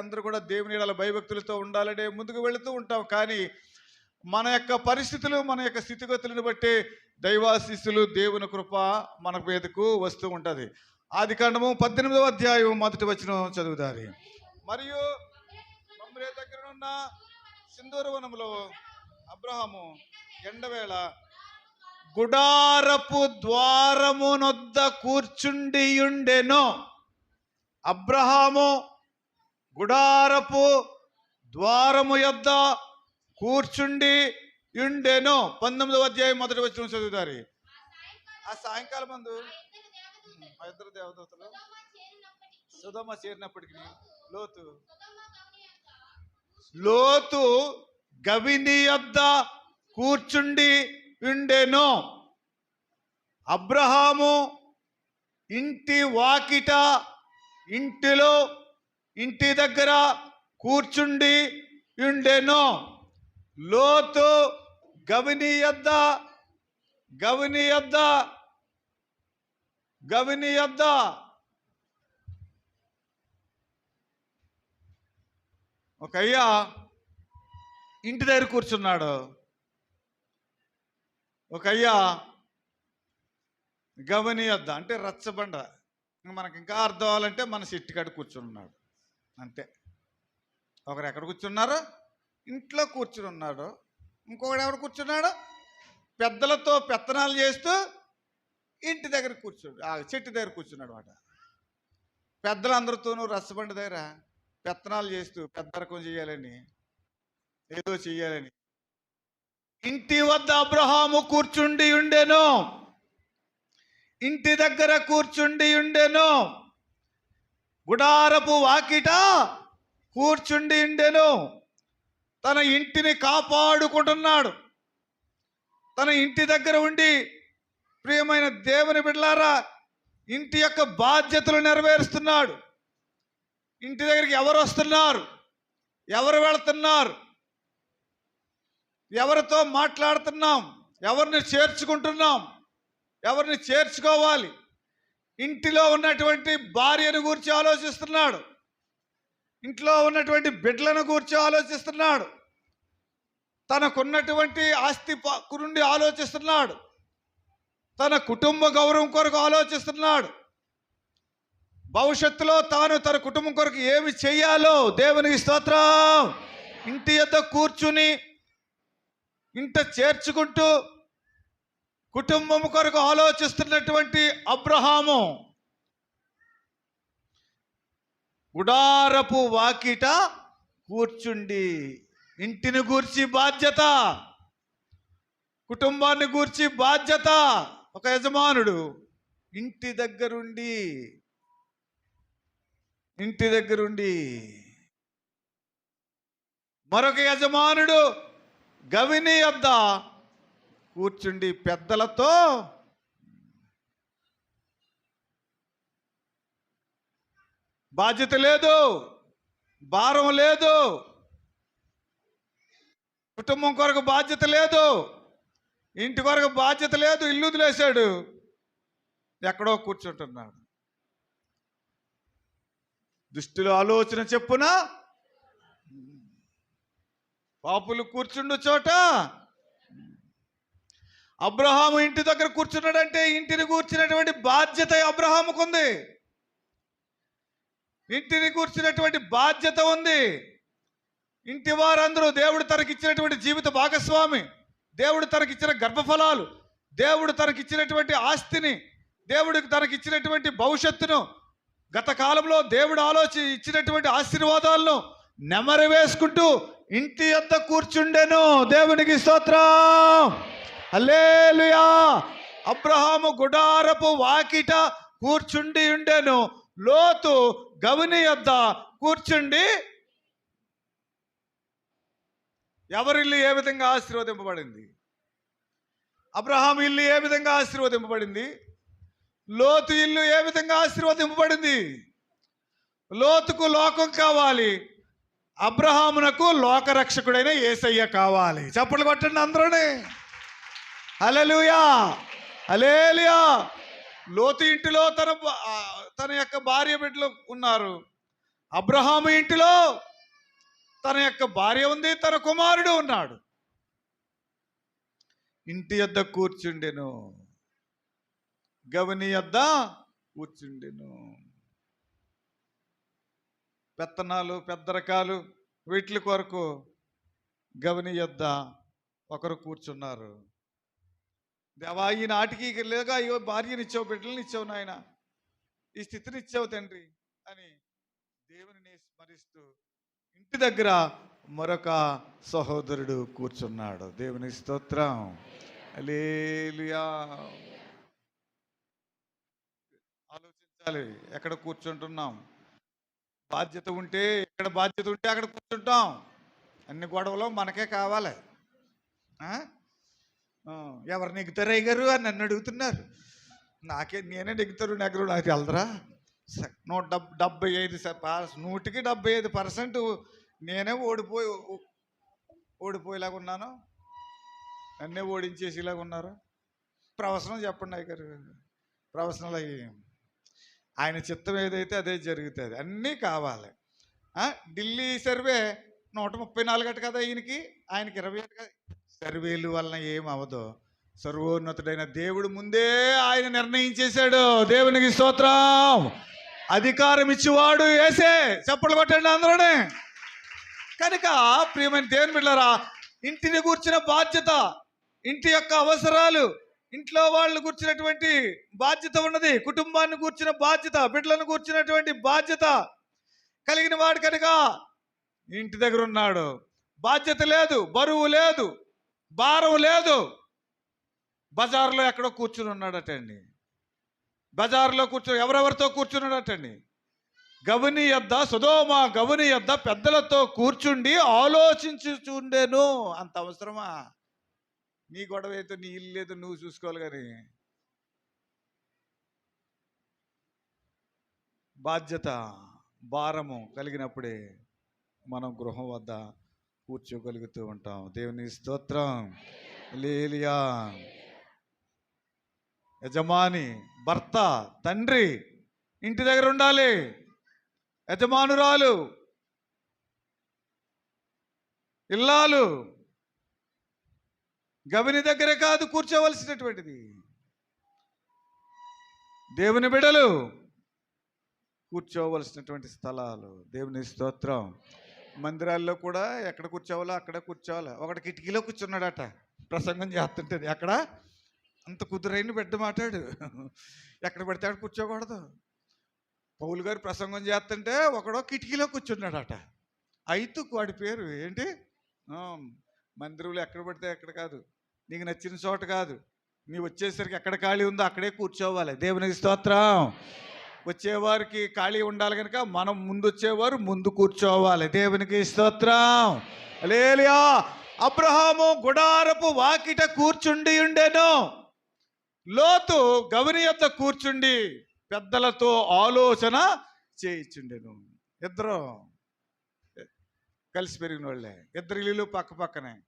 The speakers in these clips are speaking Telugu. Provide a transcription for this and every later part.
అందరూ కూడా దేవుని అలా భయభక్తులతో ఉండాలనే ముందుకు వెళుతూ ఉంటాం. కానీ మన యొక్క పరిస్థితులు మన యొక్క స్థితిగతులను బట్టి దైవాశీస్సులు దేవుని కృప మన మీదకు వస్తూ ఉంటుంది. ఆది కాండము పద్దెనిమిదవ అధ్యాయం మొదటి వచ్చిన చదువుతారు మరియు మమ్రే దగ్గర ఉన్న సింధూరవనములో అబ్రహము ఎండవేళ గుడారపు ద్వారమునొద్ద కూర్చుండియుండెను. అబ్రహాము గుడారపు ద్వారము యొద్ద కూర్చుండి ఉండెను పంతొమ్మిదవ అధ్యాయం మొదటి వచ్చిన చదువుతారు. ఆ సాయంకాలం మందు ఇద్దరు దేవదూతలు సుధమ చేరినప్పటికీ లోతు లోతు గవిని యొద్ద కూర్చుండి ఉండెను అబ్రహాము ఇంటి వాకిట ఇంటిలో ఇంటి దగ్గర కూర్చుండి ఉండెను. లోతు గవిని యొద్ద గవిని యొద్ద గవిని ఒక అయ్యా ఇంటి దగ్గర కూర్చున్నాడు. ఒక అయ్యా గవని అంటే రచ్చబండ. మనకి ఇంకా అర్థం అవ్వాలంటే మన చెట్టు కాడ కూర్చున్నాడు అంతే. ఒకరు ఎక్కడ కూర్చున్నారు? ఇంట్లో కూర్చుని ఉన్నాడు. ఇంకొకడు ఎవరు కూర్చున్నాడు? పెద్దలతో పెత్తనాలు చేస్తూ ఇంటి దగ్గర కూర్చున్నాడు. ఆ చెట్టు దగ్గర కూర్చున్నాడు అనమాట పెద్దలందరితోనూ రసబండి దగ్గర పెత్తనాలు చేస్తూ పెద్దరకం చేయాలని ఏదో చెయ్యాలని ఇంటి వద్ద అబ్రహాము కూర్చుండి ఉండెను. ఇంటి దగ్గర కూర్చుండి ఉండెను. గుడారపు వాకిట కూర్చుండి ఉండెను. తన ఇంటిని కాపాడుకుంటున్నాడు. తన ఇంటి దగ్గర ఉండి ప్రియమైన దేవుని బిడ్డలారా ఇంటి యొక్క బాధ్యతలు నెరవేరుస్తున్నాడు. ఇంటి దగ్గరికి ఎవరు వస్తున్నారు? ఎవరు వెళుతున్నారు? ఎవరితో మాట్లాడుతున్నాం? ఎవరిని చేర్చుకుంటున్నాం? ఎవరిని చేర్చుకోవాలి? ఇంటిలో ఉన్నటువంటి భార్యను గురించి ఆలోచిస్తున్నాడు. ఇంట్లో ఉన్నటువంటి బిడ్డలను గురించి ఆలోచిస్తున్నాడు. తనకున్నటువంటి ఆస్తి నుండి ఆలోచిస్తున్నాడు. తన కుటుంబ గౌరవం కొరకు ఆలోచిస్తున్నాడు. భవిష్యత్తులో తాను తన కుటుంబం కొరకు ఏమి చేయాలో దేవునికి స్తోత్రం. ఇంటి యొద్ద కూర్చుని ఇంట చేర్చుకుంటూ కుటుంబం కొరకు ఆలోచిస్తున్నటువంటి అబ్రహాము. గుడారపు వాకిట కూర్చుండి ఇంటిని గూర్చి బాధ్యత కుటుంబాన్ని గూర్చి బాధ్యత. ఒక యజమానుడు ఇంటి దగ్గరుండి ఇంటి దగ్గరుండి. మరొక యజమానుడు గవిని వద్ద కూర్చుండి పెద్దలతో బాధ్యత లేదు భారం లేదు. కుటుంబం కొరకు బాధ్యత లేదు ఇంటి కొరకు బాధ్యత లేదు ఇల్లు వదిలేశాడు. ఎక్కడో కూర్చుంటున్నాడు. దుష్టుల ఆలోచన చెప్పున? పాపులు కూర్చుండు చోట అబ్రహాము ఇంటి దగ్గర కూర్చున్నాడంటే ఇంటిని కూర్చున్నటువంటి బాధ్యత అబ్రహాముకుంది. ఇంటిని కూర్చున్నటువంటి బాధ్యత ఉంది. ఇంటి వారందరూ దేవుడు తనకిచ్చినటువంటి జీవిత భాగస్వామి దేవుడు తనకిచ్చిన గర్భఫలాలు దేవుడు తనకిచ్చినటువంటి ఆస్తిని దేవుడికి తనకిచ్చినటువంటి భవిష్యత్తును గత కాలంలో దేవుడు ఆలోచి ఇచ్చినటువంటి ఆశీర్వాదాలను నెమరు వేసుకుంటూ ఇంటి యొద్ద కూర్చుండెను. దేవునికి స్తోత్రం. హల్లెలూయా. అబ్రహాము గుడారపు వాకిట కూర్చుండి ఉండెను. లోతు గవిని యొద్ద కూర్చుండి ఎవరిల్లు ఏ విధంగా ఆశీర్వదింపబడింది? అబ్రహాం ఇల్లు ఏ విధంగా ఆశీర్వదింపబడింది? లోతు ఇల్లు ఏ విధంగా ఆశీర్వదింపబడింది? లోతుకు లోకం కావాలి. అబ్రహామునకు లోకరక్షకుడైన ఏసయ్య కావాలి. చప్పట్లు కొట్టండి అందరూనే. హలలుయా హలేలుయా లోతు ఇంటిలో తన తన యొక్క భార్య బిడ్డలు ఉన్నారు. అబ్రహాము ఇంటిలో తన యొక్క భార్య ఉంది తన కుమారుడు ఉన్నాడు. ఇంటి యొద్ద కూర్చుండెను. గవని యొద్ద కూర్చుండెను. పెత్తనాలు పెద్దరకాలు వీటి కొరకు గవని యొద్ద ఒకరు కూర్చున్నారు. దేవా ఈ నాటికి ఇక అయ్యో అయ్యో భార్యనిచ్చావు బిడ్డలను ఇచ్చావు నాయన. ఈ స్థితిని ఇచ్చావు తండ్రి అని దేవుని స్మరిస్తూ ఇంటి దగ్గర మరొక సహోదరుడు కూర్చున్నాడు. దేవుని స్తోత్రం. లేలుయా ఆలోచించాలి ఎక్కడ కూర్చుంటున్నాం? బాధ్యత ఉంటే ఎక్కడ బాధ్యత ఉంటే అక్కడ కూర్చుంటాం. అన్ని గొడవలు మనకే కావాలి. ఆ, ఎవరు నెగ్గుతారు అయ్యారు అని నన్ను అడుగుతున్నారు. నాకే నేనే నెగ్గుతారు నెగ్గరు నాకు వెళ్దరా స- నూట డెబ్ డెబ్బై ఐదు నూటికి డెబ్బై ఐదు పర్సెంట్ నేనే ఓడిపోయి ఓడిపోయేలాగా ఉన్నాను. నన్నే ఓడించేసేలాగా ఉన్నారు. ప్రవసనం చెప్పండి అయ్యారు ప్రవసనలు అయ్యి ఆయన చిత్తం ఏదైతే అదే జరుగుతుంది. అన్నీ కావాలి. ఢిల్లీ సర్వే నూట ముప్పై నాలుగు అట కదా ఈయనకి? ఆయనకి ఇరవై అట కదా? సర్వేలు వలన ఏం సర్వోన్నతుడైన దేవుడు ముందే ఆయన నిర్ణయించేశాడు. దేవునికి స్తోత్రం. అధికారం ఇచ్చేవాడు వేసే చప్పట్లు కొట్టండి అందరూనే. కనుక ప్రియమైన దేవుని బిడ్డరా ఇంటిని కూర్చిన బాధ్యత ఇంటి యొక్క అవసరాలు ఇంట్లో వాళ్ళు కూర్చున్నటువంటి బాధ్యత ఉన్నది కుటుంబాన్ని కూర్చిన బాధ్యత బిడ్డలను కూర్చున్నటువంటి బాధ్యత కలిగిన వాడు కనుక ఇంటి దగ్గర ఉన్నాడు. బాధ్యత లేదు బరువు లేదు. భారం లేదు. బజార్లో ఎక్కడో కూర్చుని ఉన్నాడటండి. బజార్లో కూర్చో ఎవరెవరితో కూర్చున్నాడటండి. గవని యొద్ద సుధోమ గవని యొద్ద పెద్దలతో కూర్చుండి ఆలోచించుచుండేను అంత అవసరమా? నీ గొడవ అయితే నీ ఇల్లు లేదు నువ్వు చూసుకోవాలి కానీ. బాధ్యత భారము కలిగినప్పుడే మనం గృహం వద్ద కూర్చోగలుగుతూ ఉంటాం. దేవుని స్తోత్రం. లేలియా యజమాని భర్త తండ్రి ఇంటి దగ్గర ఉండాలి. యజమానురాలు ఇల్లాలు గవిని దగ్గరే కాదు కూర్చోవలసినటువంటిది. దేవుని బిడలు కూర్చోవలసినటువంటి స్థలాలు. దేవుని స్తోత్రం. మందిరాల్లో కూడా ఎక్కడ కూర్చోవాలో అక్కడ కూర్చోవాలి. ఒకటి కిటికీలో కూర్చున్నాడట. ప్రసంగం చేస్తుంటే ఎక్కడ అంత కుదురైన బిడ్డ మాట్లాడు ఎక్కడ పడితే అక్కడ కూర్చోకూడదు. పౌలు గారు ప్రసంగం చేస్తుంటే ఒకడో కిటికీలో కూర్చున్నాడట. ఐతుకు వాడి పేరు ఏంటి? ఆ, మందిరంలో ఎక్కడ పడితే ఎక్కడ కాదు. నీకు నచ్చిన చోట కాదు. నీ వచ్చేసరికి ఎక్కడ ఖాళీ ఉందో అక్కడే కూర్చోవాలి. దేవునికి స్తోత్రం. వచ్చేవారికి ఖాళీ ఉండాలి కనుక మనం ముందు వచ్చేవారు ముందు కూర్చోవాలి. దేవునికి స్తోత్రం. లేలియా అబ్రహాము గుడారపు వాకిట కూర్చుండి ఉండేను. లోతు గవని కూర్చుండి పెద్దలతో ఆలోచన చేయించుండెను. ఇద్దరు కలిసి పెరిగిన వాళ్ళే ఇద్దరు ఇల్లు పక్క పక్కనే.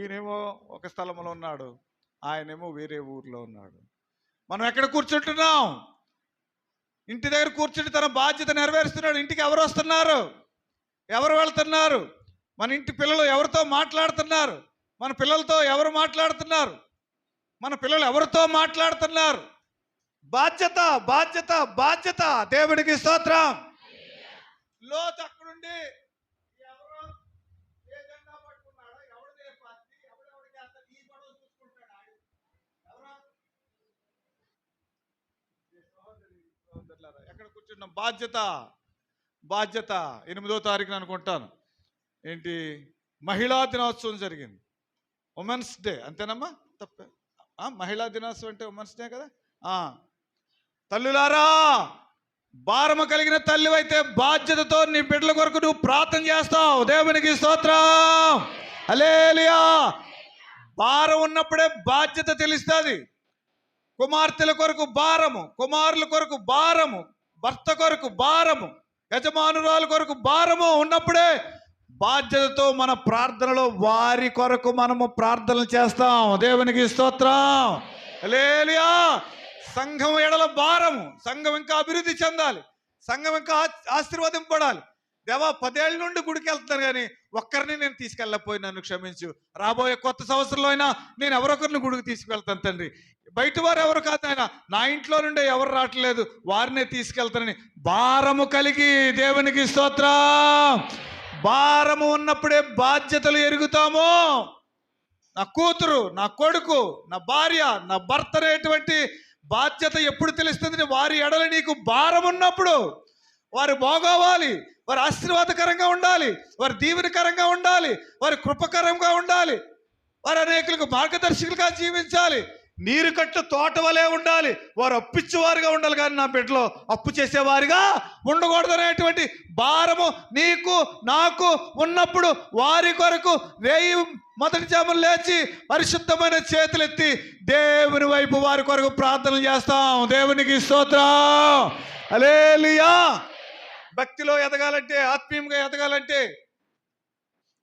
ఈయనేమో ఒక స్థలంలో ఉన్నాడు. ఆయనేమో వేరే ఊర్లో ఉన్నాడు. మనం ఎక్కడ కూర్చుంటున్నాం? ఇంటి దగ్గర కూర్చుని తన బాధ్యత నెరవేరుస్తున్నాడు. ఇంటికి ఎవరు వస్తున్నారు? ఎవరు వెళ్తున్నారు? మన ఇంటి పిల్లలు ఎవరితో మాట్లాడుతున్నారు? మన పిల్లలతో ఎవరు మాట్లాడుతున్నారు? మన పిల్లలు ఎవరితో మాట్లాడుతున్నారు? బాధ్యత బాధ్యత బాధ్యత. దేవుడికి స్తోత్రం. లోతు అక్కడుండి ఎవరో ఏ జెండా పట్టుకున్నాడో, ఎవరిదే పార్టీ, ఎవరెవరికి వేస్తాడు, ఈ గొడవ చూసుకుంటాడు ఆడు. ఎవరో? ఏ సహోదరి, సహోదరులారా, ఎక్కడ బాధ్యత బాధ్యత. ఎనిమిదో తారీఖున అనుకుంటాను. ఏంటి? మహిళా దినోత్సవం జరిగింది. ఉమెన్స్ డే అంతేనమ్మా? తప్పే ఆ, మహిళా దినోత్సవం అంటే ఉమెన్స్ డే కదా? ఆ. తల్లులారా భారము కలిగిన తల్లి అయితే బాధ్యతతో నీ బిడ్డల కొరకు నువ్వు ప్రార్థన చేస్తావు. దేవునికి స్తోత్రం. అలేలియా భారం ఉన్నప్పుడే బాధ్యత తెలుస్తుంది. కుమార్తెల కొరకు భారము కుమారుల కొరకు భారము. భర్త కొరకు భారము యజమానురాలు కొరకు భారము ఉన్నప్పుడే బాధ్యతతో మన ప్రార్థనలో వారి కొరకు మనము ప్రార్థనలు చేస్తాం. దేవునికి స్తోత్రం. లేలియా సంఘం ఎడల భారము సంఘం ఇంకా అభివృద్ధి చెందాలి. సంఘం ఇంకా ఆశీర్వదింపడాలి దేవా పదేళ్ళ నుండి గుడికి వెళ్తున్నారు కానీ ఒక్కరిని నేను తీసుకెళ్ళకపోయి నన్ను క్షమించు. రాబోయే కొత్త సంవత్సరంలో అయినా నేను ఎవరొకరిని గుడికి తీసుకెళ్తాను తండ్రి. బయట వారు ఎవరు కాదు ఆయన. నా ఇంట్లో నుండి ఎవరు రావట్లేదు వారినే తీసుకెళ్తానని. భారము కలిగి దేవునికి స్తోత్రం. భారము ఉన్నప్పుడే బాధ్యతలు ఎరుగుతాము. నా కూతురు నా కొడుకు నా భార్య నా భర్త అనేటువంటి బాధ్యత ఎప్పుడు తెలుస్తుంది వారి ఎడల నీకు భారం ఉన్నప్పుడు వారు బాగోవాలి. వారు ఆశీర్వాదకరంగా ఉండాలి వారు దీవెనకరంగా ఉండాలి వారి కృపకరంగా ఉండాలి వారు అనేకులకు మార్గదర్శకులుగా జీవించాలి. నీరు కట్టు తోట వలె ఉండాలి వారు అప్పిచ్చేవారుగా ఉండాలి. కానీ నా బిడ్డలో అప్పు చేసేవారిగా ఉండకూడదు అనేటువంటి భారము నీకు నాకు ఉన్నప్పుడు వారి కొరకు వేయి మొదటి జాములు లేచి పరిశుద్ధమైన చేతులెత్తి దేవుని వైపు వారి కొరకు ప్రార్థనలు చేస్తాం. దేవునికి స్తోత్రం. అలేలియా భక్తిలో ఎదగాలంటే ఆత్మీయంగా ఎదగాలంటే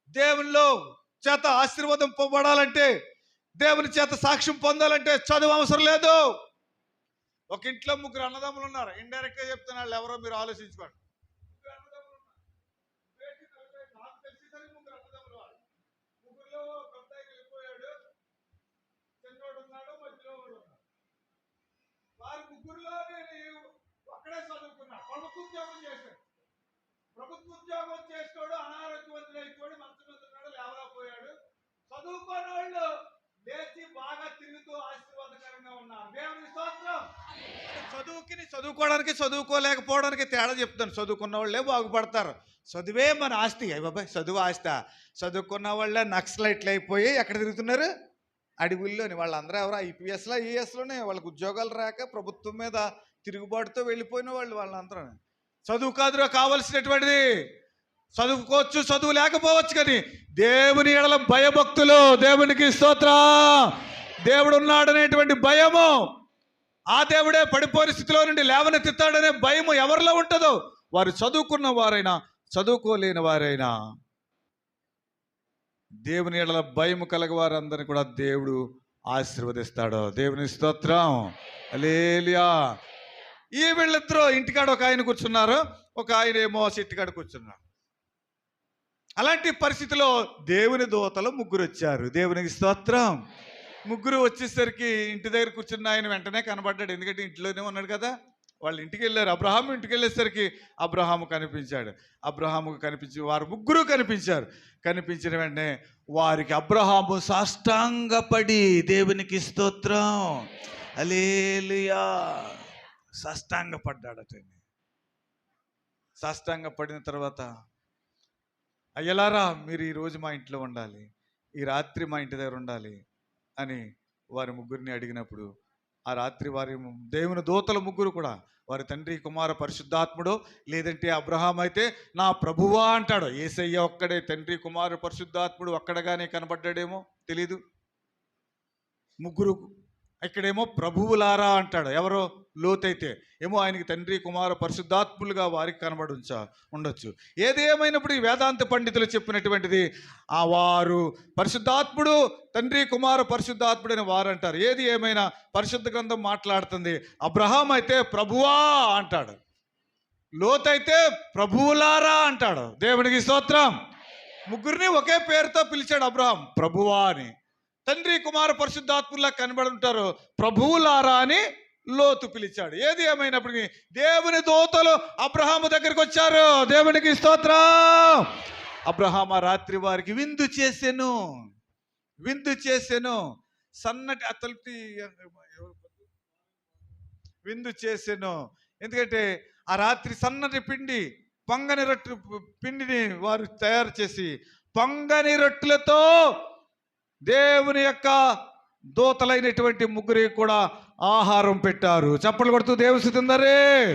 దేవునిలో చేత ఆశీర్వాదం పొందడాలంటే దేవుని చేత సాక్ష్యం పొందాలంటే చదువు అవసరం లేదు. ఒక ఇంట్లో ముగ్గురు అన్నదమ్ములు ఉన్నారు. ఇండైరెక్ట్గా చెప్తున్నా చెప్తున్నారు ఎవరో మీరు ఆలోచించుకోండి ముగ్గురు అన్నదమ్ములు ఉన్నారు. బేటి నలభై, నాకు తెలిసేసరికి ముగ్గురు అన్నదమ్ములు వాళ్ళు. ముగ్గురులో పెద్ద ఆయన వెళ్ళిపోయాడు చిన్నోడు ఉన్నాడు మధ్యలో వాడు ఉన్నాడు వారి ముగ్గురులో నేను ఒక్కడే చదువుకున్నా ప్రభుత్వ ఉద్యోగం చేశాడు ప్రభుత్వ ఉద్యోగం చేసినోడు అనారోగ్యవంతుడు అయిపోయాడు మంచం మీద ఉన్నాడు లేవలేకపోయాడు చదువుకోని వాళ్ళు లేచి బాగా తిరుగుతూ ఆశీర్వాదకరంగా ఉన్నారు దేవుని స్తోత్రం చదువుకి చదువుకోవడానికి చదువుకోలేకపోవడానికి తేడా చెప్తాను. చదువుకున్న వాళ్ళే బాగుపడతారు. చదువే మన ఆస్తి. అయ్యబాయ్ చదువు ఆస్తి. చదువుకున్న వాళ్ళే నక్సలైట్లు అయిపోయి ఎక్కడ తిరుగుతున్నారు? అడవుల్లోని వాళ్ళందరూ ఎవరు? ఐపీఎస్లో ఈఎస్లోనే వాళ్ళకి ఉద్యోగాలు రాక ప్రభుత్వం మీద తిరుగుబాటుతో వెళ్ళిపోయిన వాళ్ళు వాళ్ళందరూ. చదువు కాదురా కావలసినటువంటిది. చదువుకోవచ్చు చదువు లేకపోవచ్చు కానీ దేవుని ఎడల భయభక్తులు దేవునికి స్తోత్ర. దేవుడు ఉన్నాడనేటువంటి భయము. ఆ దేవుడే పడిపోయిన స్థితిలో నుండి లేవనెత్తుతాడనే భయం ఎవరిలో ఉంటుందో? వారు చదువుకున్న వారైనా చదువుకోలేని వారైనా. దేవుని ఎడల భయం కలగవారందరిని కూడా దేవుడు ఆశీర్వదిస్తాడు. దేవుని స్తోత్రం. లేలియా ఈ వీళ్ళిద్దరూ ఇంటికాడ ఒక ఆయన కూర్చున్నారు ఒక ఆయన ఏమో చెట్టుకాడ కూర్చున్నారు. అలాంటి పరిస్థితిలో దేవుని దూతలు ముగ్గురు వచ్చారు దేవునికి స్తోత్రం. ముగ్గురు వచ్చేసరికి ఇంటి దగ్గర కూర్చున్న ఆయన వెంటనే కనబడ్డాడు. ఎందుకంటే ఇంట్లోనే ఉన్నాడు కదా. వాళ్ళు ఇంటికి వెళ్ళారు. అబ్రహాం ఇంటికి వెళ్ళేసరికి అబ్రహాము కనిపించాడు. అబ్రహాముకు కనిపించి వారు ముగ్గురు కనిపించారు. కనిపించిన వెంటనే వారికి అబ్రహాము సాష్టాంగపడి దేవునికి స్తోత్రం. అలేలుయా సాష్టాంగపడ్డాడట సాష్టాంగ పడిన తర్వాత అయ్యలారా మీరు ఈరోజు మా ఇంట్లో ఉండాలి. ఈ రాత్రి మా ఇంటి దగ్గర ఉండాలి. అని వారి ముగ్గురిని అడిగినప్పుడు ఆ రాత్రి వారి దేవుని దోతల ముగ్గురు కూడా వారి తండ్రి కుమార పరిశుద్ధాత్ముడు లేదంటే అబ్రహాం అయితే నా ప్రభువా అంటాడు. ఏసయ్య ఒక్కడే తండ్రి కుమార పరిశుద్ధాత్ముడు ఒక్కడగానే కనబడ్డాడేమో తెలీదు. ముగ్గురు ఇక్కడేమో ప్రభువులారా అంటాడు. ఎవరో? లోతైతే. ఏమో ఆయనకి తండ్రి కుమార పరిశుద్ధాత్ములుగా వారికి కనబడుంచ ఉండొచ్చు. ఏది ఈ వేదాంత పండితులు చెప్పినటువంటిది ఆ వారు పరిశుద్ధాత్ముడు తండ్రి కుమార పరిశుద్ధాత్ముడు అని వారు అంటారు ఏది ఏమైనా పరిశుద్ధ గ్రంథం మాట్లాడుతుంది అబ్రహాం అయితే ప్రభువా అంటాడు. లోతైతే ప్రభువులారా అంటాడు. దేవునికి స్తోత్రం. ముగ్గురిని ఒకే పేరుతో పిలిచాడు అబ్రహాం ప్రభువా అని. తండ్రి కుమార పరిశుద్ధాత్ములా కనబడి ఉంటారు ప్రభువులారా అని లోతు పిలిచాడు. ఏది ఏమైనప్పటికీ దేవుని దోతలు అబ్రహాము దగ్గరికి వచ్చారు. దేవునికి స్తోత్రం. అబ్రహామ రాత్రి వారికి విందు చేసెను. విందు చేసెను. సన్నటి అతలిపి విందు చేసెను. ఎందుకంటే ఆ రాత్రి సన్నటి పిండి పొంగని రొట్టె పిండిని వారు తయారు చేసి పొంగని రొట్టెలతో దేవుని యొక్క దూతలైనటువంటి ముగ్గురికి కూడా ఆహారం పెట్టారు. చప్పట్లు కొడుతూ దేవుస్తుందరే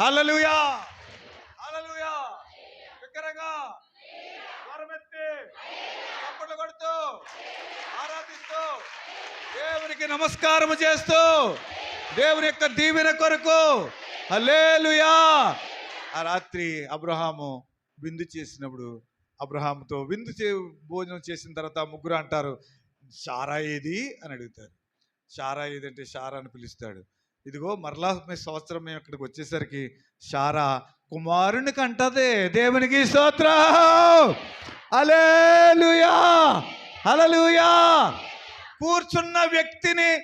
హల్లెలూయా. హల్లెలూయా. విగ్రహంగా. వరమెత్తి చప్పట్లు కొడుతూ. ఆరాధిస్తూ. దేవునికి నమస్కారం చేస్తూ. దేవుని యొక్క దీవెన కొరకు. హల్లెలూయా. ఆ రాత్రి అబ్రహాము విందు చేసినప్పుడు అబ్రహాంతో విందు చే భోజనం చేసిన తర్వాత ముగ్గురు అంటారు షారా ఏది? అని అడుగుతారు. షారా ఏదంటే షారా అని పిలుస్తాడు. ఇదిగో మరలా మీ సంవత్సరం మేము ఇక్కడికి వచ్చేసరికి షారా కుమారుని కంటదే దేవునికి స్తోత్ర. అలేలుయా అలలుయా కూర్చున్న వ్యక్తిని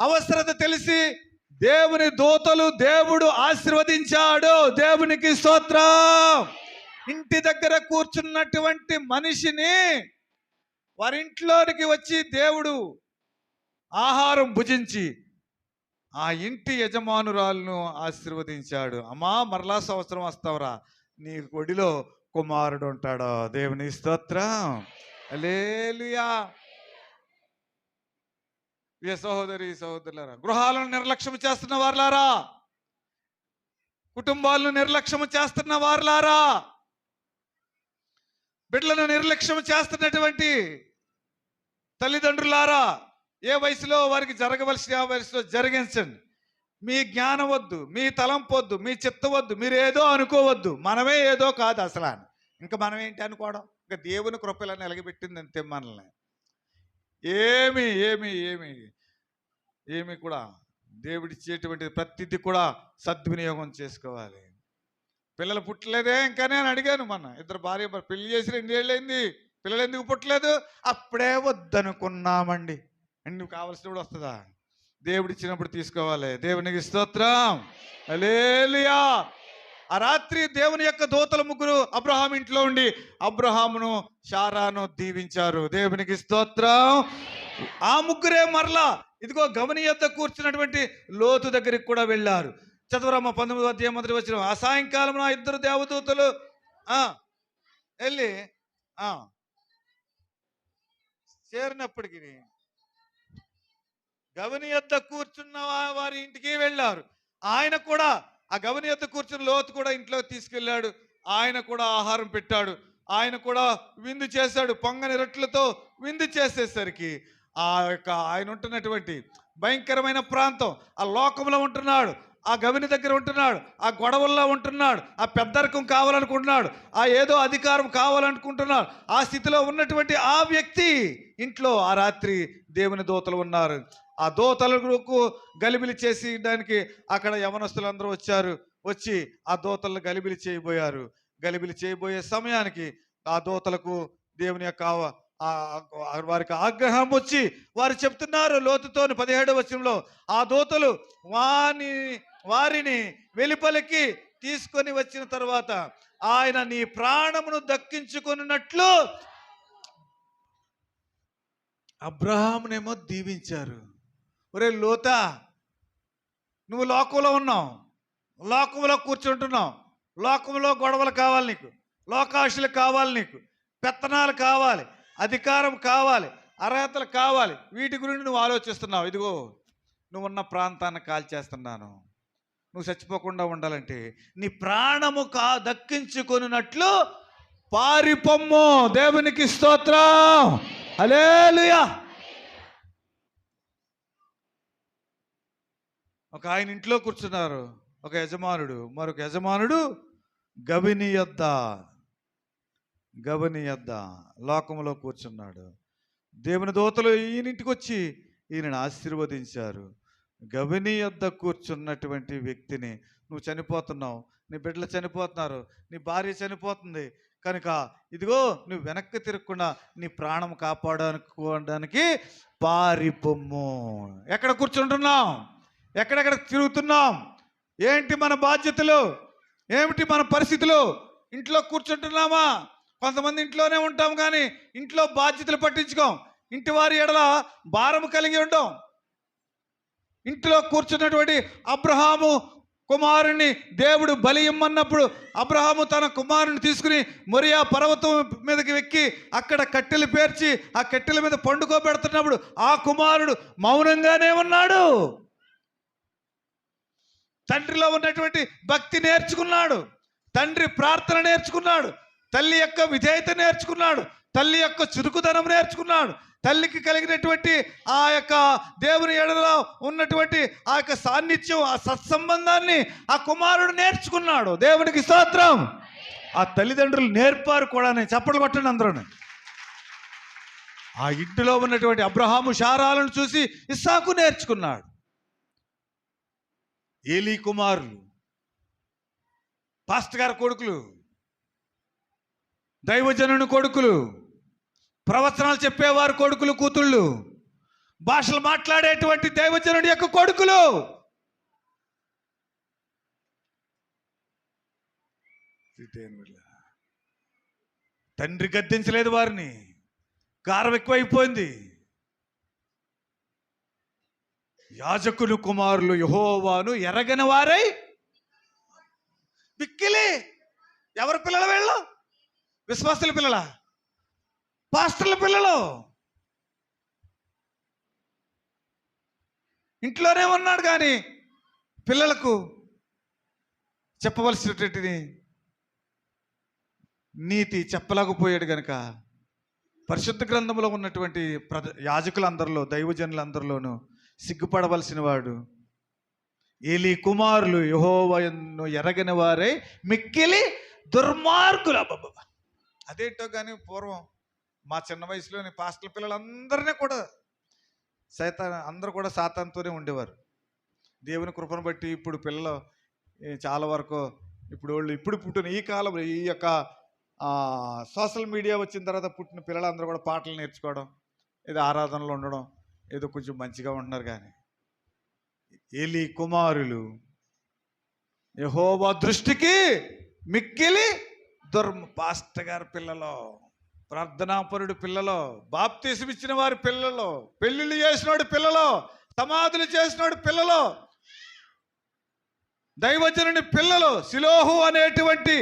అవసరత తెలిసి దేవుని దూతలు దేవుడు ఆశీర్వదించాడు. దేవునికి స్తోత్రం. ఇంటి దగ్గర కూర్చున్నటువంటి మనిషిని వారింట్లోనికి వచ్చి దేవుడు ఆహారం భుజించి ఆ ఇంటి యజమానురాలను ఆశీర్వదించాడు. అమ్మా మరలా సంవత్సరం వస్తావురా. నీ ఒడిలో కుమారుడు ఉంటాడు? దేవుని స్తోత్రం. లేలుయా ప్రియ సహోదరి సహోదరులారా గృహాలను నిర్లక్ష్యం చేస్తున్న వారులారా కుటుంబాలను నిర్లక్ష్యం చేస్తున్న వారులారా బిడ్డలను నిర్లక్ష్యం చేస్తున్నటువంటి తల్లిదండ్రులారా ఏ వయసులో వారికి జరగవలసిన ఆ వయసులో జరిగించండి. మీ జ్ఞానం వద్దు మీ తలంపొద్దు మీ చిత్తవద్దు మీరు ఏదో అనుకోవద్దు. మనమే ఏదో కాదు అసలు అని. ఇంకా మనం ఏంటి అనుకోవడం? ఇంకా దేవుని కృపలను ఎలగబెట్టింది అంతే మనల్ని. ఏమి ఏమి ఏమి ఏమి కూడా దేవుడిచ్చేటువంటి ప్రతిదీ కూడా సద్వినియోగం చేసుకోవాలి. పిల్లలు పుట్టలేదే ఇంకా నేను అడిగాను మొన్న. ఇద్దరు భార్య పెళ్ళి చేసి రెండేళ్ళైంది పిల్లలు ఎందుకు పుట్టలేదు? అప్పుడే వద్దనుకున్నామండి. ఎందుకు కావలసిన కావలసినప్పుడు వస్తుందా? దేవుడు ఇచ్చినప్పుడు తీసుకోవాలి. దేవునికి స్తోత్రం. అలేలియా ఆ రాత్రి దేవుని యొక్క దూతల ముగ్గురు అబ్రహాం ఇంట్లో ఉండి అబ్రహామును షారాను దీవించారు. దేవునికి స్తోత్రం. ఆ ముగ్గురే మరలా ఇదిగో గమని యొద్ద కూర్చున్నటువంటి లోతు దగ్గరికి కూడా వెళ్ళారు. చదువురమ్మ పంతొమ్మిది అధ్యాయం మొదటి వచ్చిన ఆ సాయంకాలం ఆ ఇద్దరు దేవదూతలు వెళ్ళి చేరినప్పటికీ చేరినప్పటికి గవని ఎద్ద కూర్చున్న వారి ఇంటికి వెళ్ళారు. ఆయన కూడా ఆ గవని ఎద్ద కూర్చున్న లోతు కూడా ఇంట్లో తీసుకెళ్ళాడు. ఆయన కూడా ఆహారం పెట్టాడు. ఆయన కూడా విందు చేశాడు. పొంగని రొట్టెలతో విందు చేసేసరికి ఆ యొక్క ఆయన ఉంటున్నటువంటి భయంకరమైన ప్రాంతం ఆ లోకంలో ఉంటున్నాడు. ఆ గవిని దగ్గర ఉంటున్నాడు ఆ గొడవల్లో ఉంటున్నాడు ఆ పెద్దరికం కావాలనుకుంటున్నాడు ఆ ఏదో అధికారం కావాలనుకుంటున్నాడు ఆ స్థితిలో ఉన్నటువంటి ఆ వ్యక్తి ఇంట్లో ఆ రాత్రి దేవుని దూతలు ఉన్నారు. ఆ దూతలకు గలిబిలి చేసేయడానికి అక్కడ యవనస్తులందరూ వచ్చారు. వచ్చి ఆ దోతలను గలిబిలి చేయబోయారు. గలిబిలి చేయబోయే సమయానికి ఆ దూతలకు దేవుని యొక్క వారికి ఆగ్రహం వచ్చి వారు చెప్తున్నారు లోతుతోని పదిహేడు వచనంలో ఆ దూతలు వాని వారిని వెలుపలికి తీసుకొని వచ్చిన తర్వాత ఆయన నీ ప్రాణమును దక్కించుకున్నట్లు అబ్రహామునేమో దీవించారు. ఒరే లోత నువ్వు లోకంలో ఉన్నావు. లోకంలో కూర్చుంటున్నావు. లోకంలో గొడవలు కావాలి నీకు. లోకాశులు కావాలి నీకు. పెత్తనాలు కావాలి. అధికారం కావాలి. అర్హతలు కావాలి. వీటి గురించి నువ్వు ఆలోచిస్తున్నావు. ఇదిగో నువ్వు ఉన్న ప్రాంతాన్ని కాల్చేస్తున్నాను. నువ్వు చచ్చిపోకుండా ఉండాలంటే నీ ప్రాణము కా దక్కించుకొనున్నట్లు పారిపొమ్ము. దేవునికి స్తోత్రం. అలేలుయా ఒక ఆయన ఇంట్లో కూర్చున్నారు. ఒక యజమానుడు. మరొక యజమానుడు గవిని యొద్ద. గవిని యొద్ద లోకంలో కూర్చున్నాడు. దేవుని దోతలు ఈయనింటికి వచ్చి ఈయనను ఆశీర్వదించారు. గవిని యొద్ద కూర్చున్నటువంటి వ్యక్తిని నువ్వు చనిపోతున్నావు నీ బిడ్డలు చనిపోతున్నారు నీ భార్య చనిపోతుంది కనుక ఇదిగో నువ్వు వెనక్కి తిరగకుండా నీ ప్రాణం కాపాడుకోవడానికి పారిపొమ్ము. ఎక్కడ కూర్చుంటున్నాం? ఎక్కడెక్కడ తిరుగుతున్నాం? ఏంటి మన బాధ్యతలు? ఏమిటి మన పరిస్థితులు? ఇంట్లో కూర్చుంటున్నామా? కొంతమంది ఇంట్లోనే ఉంటాం కానీ ఇంట్లో బాధ్యతలు పట్టించుకోం. ఇంటి వారి ఎడల భారం కలిగి ఉంటాం ఇంట్లో కూర్చున్నటువంటి అబ్రహాము కుమారుణ్ణి దేవుడు బలి ఇమ్మన్నప్పుడు అబ్రహాము తన కుమారుని తీసుకుని మొరియా పర్వతం మీదకి ఎక్కి అక్కడ కట్టెలు పేర్చి ఆ కట్టెల మీద పండుకోబెడుతున్నప్పుడు ఆ కుమారుడు మౌనంగానే ఉన్నాడు. తండ్రిలో ఉన్నటువంటి భక్తి నేర్చుకున్నాడు. తండ్రి ప్రార్థన నేర్చుకున్నాడు. తల్లి యొక్క విధేయత నేర్చుకున్నాడు. తల్లి యొక్క చురుకుదనం నేర్చుకున్నాడు. తల్లికి కలిగినటువంటి ఆ యొక్క దేవుని ఎడలో ఉన్నటువంటి ఆ యొక్క సాన్నిధ్యం ఆ సత్సంబంధాన్ని ఆ కుమారుడు నేర్చుకున్నాడు. దేవునికి స్తోత్రం. ఆ తల్లిదండ్రులు నేర్పారు కూడా చప్పట్లు కొట్టండి అందరూ ఆ ఇంటిలో ఉన్నటువంటి అబ్రహాము శారాలను చూసి ఇస్సాకు నేర్చుకున్నాడు. ఏలీ కుమారులు పాస్టర్ గారి కొడుకులు దైవజనుని కొడుకులు ప్రవచనాలు చెప్పేవారు కొడుకులు కూతుళ్ళు. భాషలు మాట్లాడేటువంటి దైవజనుడి యొక్క కొడుకులు. తండ్రి గద్దించలేదు వారిని. గారం ఎక్కువైపోయింది. యాజకులు కుమారులు యహోవాను ఎరగని వారై బిక్కిలి ఎవరి పిల్లల వీళ్ళు? విశ్వాసుల పిల్లల? పాస్టర్ల పిల్లలు. ఇంట్లోనే ఉన్నాడు కానీ పిల్లలకు చెప్పవలసినటువంటిది నీతి చెప్పలేకపోయాడు గనక పరిశుద్ధ గ్రంథంలో ఉన్నటువంటి ప్రజ యాజకులందరిలో దైవజనులందరిలోనూ సిగ్గుపడవలసిన వాడు. ఏలి కుమారులు యహోవను ఎరగని వారే మిక్కిలి దుర్మార్గులు అబ్బబ్బ అదేంటో కానీ పూర్వం మా చిన్న వయసులోని పాస్టల్ పిల్లలందరినీ కూడా సైతాన్ అందరూ కూడా సాతాన్తోనే ఉండేవారు. దేవుని కృపను బట్టి ఇప్పుడు పిల్లలు చాలా వరకు ఇప్పుడు వాళ్ళు ఇప్పుడు పుట్టిన ఈ కాలంలో ఈ యొక్క సోషల్ మీడియా వచ్చిన తర్వాత పుట్టిన పిల్లలందరూ కూడా పాటలు నేర్చుకోవడం ఏదో ఆరాధనలో ఉండడం ఏదో కొంచెం మంచిగా ఉంటున్నారు కానీ. ఏలి కుమారులు యహోవా దృష్టికి మిక్కిలి దుర్మ పాస్టర్ గారి పిల్లలు. ప్రార్థనాపరుడు పిల్లలు బాప్తీసం ఇచ్చిన వారి పిల్లలు పెళ్ళిళ్ళు చేసినోడు పిల్లలు సమాధులు చేసినోడు పిల్లలు దైవజనుని పిల్లలు శిలోహు అనేటువంటి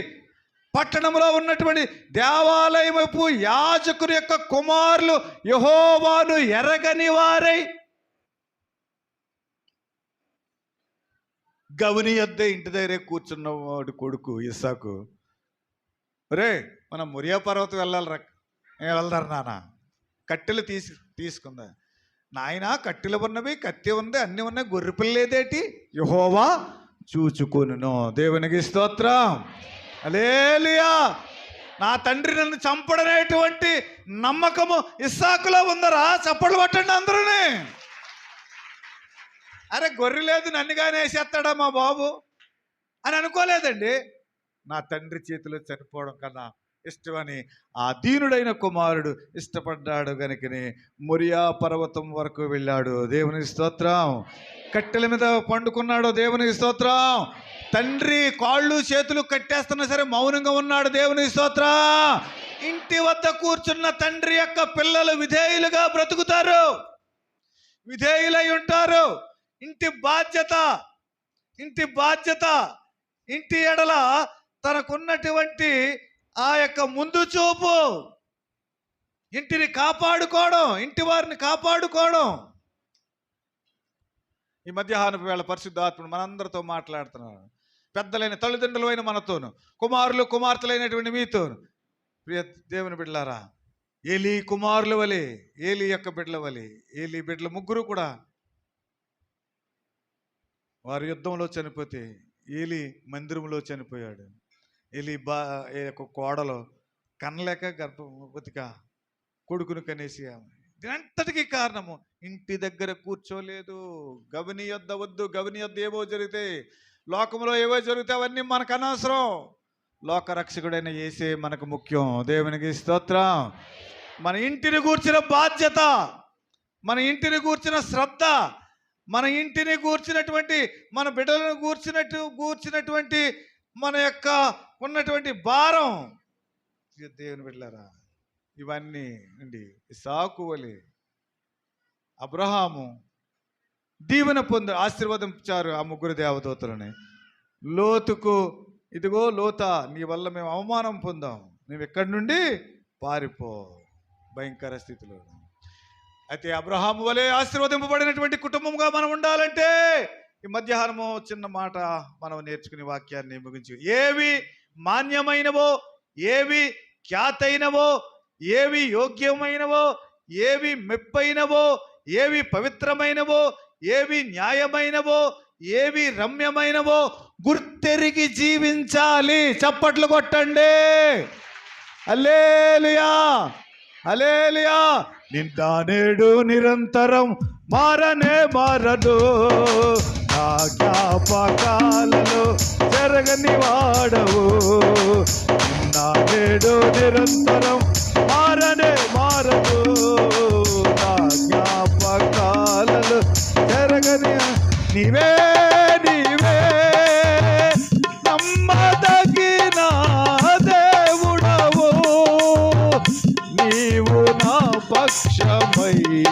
పట్టణంలో ఉన్నటువంటి దేవాలయపు యాజకుని యొక్క కుమారులు యహోవాను ఎరగని వారై గవని యొద్ద ఇంటి దగ్గరే కూర్చున్నవాడు కొడుకు ఇసాకు రే మనం మురియా పర్వతం వెళ్ళాలరా. ఏ వెళ్దారు నాన్న. కట్టెలు తీసి తీసుకుందా. నాయన కట్టెలు ఉన్నవి కత్తి ఉంది అన్నీ ఉన్నాయి గొర్రెపిల్లేదేటి యహోవా చూచుకొనును. దేవునికి స్తోత్రం. అలేలియా నా తండ్రి నన్ను చంపడనేటువంటి నమ్మకము ఇస్సాకులో ఉందరా? చప్పట్లు పట్టండి అందరూనే. అరే గొర్రె లేదు నన్నుగానే వేసేస్తాడా మా బాబు? అని అనుకోలేదండి. నా తండ్రి చేతిలో చనిపోవడం కన్నా ఇష్టమని ఆ దీనుడైన కుమారుడు ఇష్టపడ్డాడు కనుకనే మొరియా పర్వతం వరకు వెళ్ళాడు. దేవుని స్తోత్రం. కట్టెల మీద పండుకున్నాడు దేవుని స్తోత్రం. తండ్రి కాళ్ళు చేతులు కట్టేస్తున్నా సరే మౌనంగా ఉన్నాడు దేవుని స్తోత్రం. ఇంటి వద్ద కూర్చున్న తండ్రి యొక్క పిల్లలు విధేయులుగా బ్రతుకుతారు. విధేయులై ఉంటారు. ఇంటి బాధ్యత ఇంటి బాధ్యత ఇంటి ఎడల తనకున్నటువంటి ఆ యొక్క ముందు చూపు. ఇంటిని కాపాడుకోవడం ఇంటి వారిని కాపాడుకోవడం. ఈ మధ్యాహ్న వేళ పరిశుద్ధాత్ముడు మనందరితో మాట్లాడుతున్నాడు. పెద్దలైన తల్లిదండ్రులైన మనతోను కుమారులు కుమార్తెలైనటువంటి మీతోను. ప్రియ దేవుని బిడ్డలారా ఏలి కుమారుల వలె ఏలి యొక్క బిడ్డల వలె ఏలి బిడ్డల ముగ్గురు కూడా వారు యుద్ధంలో చనిపోతే ఏలి మందిరంలో చనిపోయాడు. వెళ్ళి బా ఏ యొక్క కోడలు కనలేక గర్భవతిగా కొడుకును కనేసి ఆమె. కారణము. ఇంటి దగ్గర కూర్చోలేదు. గవిని యొద్ద వద్దు. గవిని యొద్ద ఏవో జరిగితే లోకంలో ఏవో జరిగితే అవన్నీ మనకు అనవసరం. లోకరక్షకుడైన ఏసే మనకు ముఖ్యం. దేవునికి స్తోత్రం. మన ఇంటిని కూర్చిన బాధ్యత మన ఇంటిని కూర్చిన శ్రద్ధ మన ఇంటిని కూర్చినటువంటి మన బిడ్డలను కూర్చినట్టు కూర్చినటువంటి మన యొక్క ఉన్నటువంటి భారం. దేవుని బిడ్డలారా ఇవన్నీ అండి ఇసాకు వలె అబ్రహాము దీవెన పొంద ఆశీర్వదించారు ఆ ముగ్గురు దేవదూతలని. లోతుకు ఇదిగో లోత నీ వల్ల మేము అవమానం పొందాం. మేము ఎక్కడి నుండి? పారిపో భయంకర స్థితిలో అయితే అబ్రహాము వలె ఆశీర్వదింపబడినటువంటి కుటుంబంగా మనం ఉండాలంటే ఈ మధ్యాహ్నము చిన్న మాట మనం నేర్చుకునే వాక్యాన్ని ముగించి. ఏవి? మాన్యమైనవో ఏవి ఖ్యాతైనవో ఏవి యోగ్యమైనవో ఏవి మెప్పైనవో ఏవి పవిత్రమైనవో ఏవి న్యాయమైనవో ఏవి రమ్యమైనవో గుర్తెరిగి జీవించాలి. చప్పట్లు కొట్టండి. అలేలియా అలేలియా నిందానేడు నిరంతరం మారనే మారదు. నా జ్ఞాపకాలలో జరగని వాడవు నా నేడు నిరంతరం మారనే మారదు. నా జ్ఞాపకాలలో జరగని నీవే నీవే. నమ్మదగిన దేవుడవు. నీవు నా పక్షమై